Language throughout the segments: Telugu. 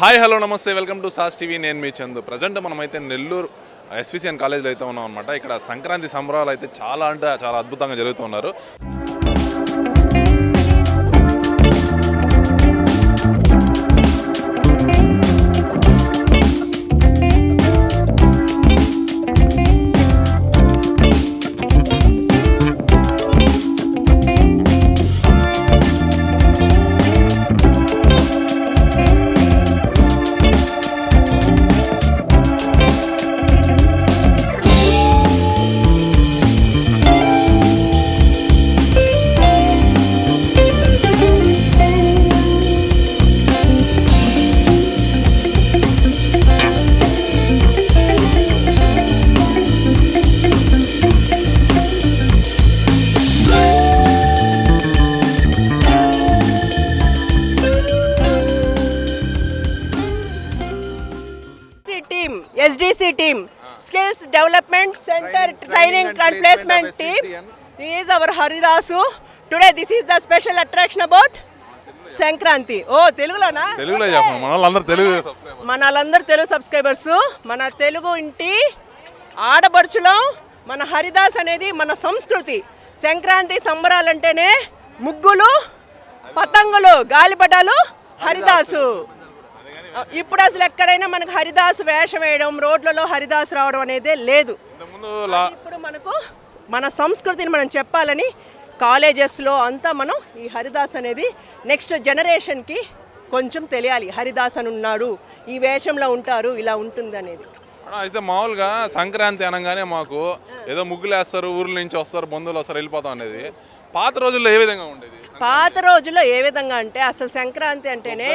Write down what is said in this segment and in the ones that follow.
హాయ్ హలో నమస్తే వెల్కమ్ టు సాస్ టీవీ. నేను మీ చందు. ప్రజెంట్ మనమైతే నెల్లూరు ఎస్విసిఎన్ కాలేజ్లో అయితే ఉన్నాం అనమాట ఇక్కడ సంక్రాంతి సంబరాలు అయితే చాలా అంటే చాలా అద్భుతంగా జరుగుతున్నారు SDC team skills development centre training and placement team is our Haridasu today this is the special attraction about Sankranti ఓ తెలుగులోనా? తెలుగులో చెప్పండి మన వాళ్ళందరూ తెలుగు. మన వాళ్ళందరూ తెలుగు సబ్స్క్రైబర్స్ మన తెలుగు ఇంటి ఆడబడుచులం మన హరిదాస్ అనేది మన సంస్కృతి. సంక్రాంతి సంబరాలంటేనే ముగ్గులు పతంగులు గాలిపటాలు హరిదాసు. ఇప్పుడు అసలు ఎక్కడైనా మనకు హరిదాసు వేషం వేయడం రోడ్లలో హరిదాసు రావడం అనేది లేదు. ఇప్పుడు మనకు మన సంస్కృతిని మనం చెప్పాలని కాలేజెస్లో అంతా మనం ఈ హరిదాస్ అనేది నెక్స్ట్ జనరేషన్కి కొంచెం తెలియాలి. హరిదాస్ అని ఉన్నాడు ఈ వేషంలో ఉంటారు ఇలా ఉంటుంది అనేది. అయితే మామూలుగా సంక్రాంతి అనగానే మాకు ఏదో ముగ్గులు వేస్తారు ఊర్ల నుంచి వస్తారు బంధువులు వస్తారు వెళ్ళిపోతాం అనేది. పాత రోజుల్లో ఏ విధంగా ఉండేది? పాత రోజుల్లో ఏ విధంగా అంటే అసలు సంక్రాంతి అంటేనే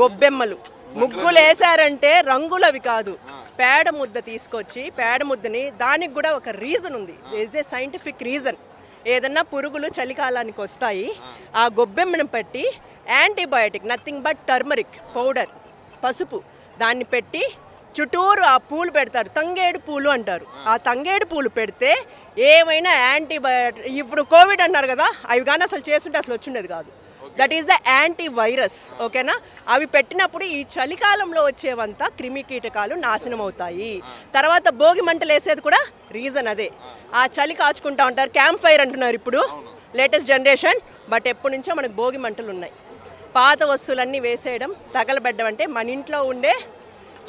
గొబ్బెమ్మలు. ముగ్గులు వేసారంటే రంగులవి కాదు. పేడ ముద్ద తీసుకొచ్చి పేడ ముద్దని దానికి కూడా ఒక రీజన్ ఉంది. ఇస్ ఏ సైంటిఫిక్ రీజన్ ఏదన్నా పురుగులు చలికాలానికి వస్తాయి. ఆ గొబ్బెమ్మను పెట్టి antibiotic nothing but turmeric powder పసుపు దాన్ని పెట్టి చుట్టూరు ఆ పూలు పెడతారు. తంగేడు పూలు అంటారు. ఆ తంగేడు పూలు పెడితే ఏమైనా యాంటీబయాటిక్ ఇప్పుడు కోవిడ్ అన్నారు కదా అవి కానీ అసలు చేస్తుంటే అసలు వచ్చిండేది కాదు. That is the antivirus ఓకేనా అవి పెట్టినప్పుడు ఈ చలికాలంలో వచ్చేవంతా క్రిమి కీటకాలు నాశనం అవుతాయి. తర్వాత భోగి మంటలు వేసేది కూడా రీజన్ అదే. ఆ చలి కాచుకుంటా ఉంటారు క్యాంప్ ఫైర్ అంటున్నారు ఇప్పుడు. లేటెస్ట్ జనరేషన్ బట్ ఎప్పటి నుంచో మనకు భోగి మంటలు ఉన్నాయి. పాత వస్తువులన్నీ వేసేయడం తగలబెట్టడం అంటే మన ఇంట్లో ఉండే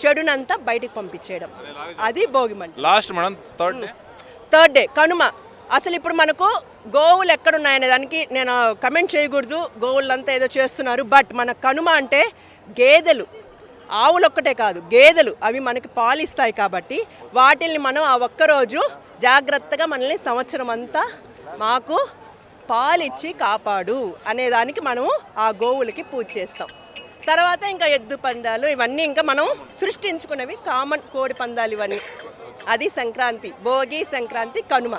చెడునంతా బయటికి పంపించేయడం. అది భోగి మంట. Last madam third day third day Kanuma. అసలు ఇప్పుడు మనకు గోవులు ఎక్కడున్నాయనే దానికి నేను కమెంట్ చేయకూడదు. గోవులంతా ఏదో చేస్తున్నారు. బట్ మన కనుమ అంటే గేదెలు. ఆవులు ఒక్కటే కాదు గేదెలు. అవి మనకి పాలు ఇస్తాయి కాబట్టి వాటిల్ని మనం ఆ ఒక్కరోజు జాగ్రత్తగా మనల్ని సంవత్సరం అంతా మాకు పాలిచ్చి కాపాడు అనేదానికి మనము ఆ గోవులకి పూజ చేస్తాం. తర్వాత ఇంకా ఎద్దు పందాలు ఇవన్నీ ఇంకా మనం సృష్టించుకునేవి కామన్ కోడి పందాలు ఇవన్నీ. అది సంక్రాంతి భోగి సంక్రాంతి కనుమ.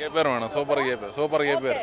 கேப்பேர் வேணும் சூப்பர் கேப்பேர் சூப்பர் கேப்பேர்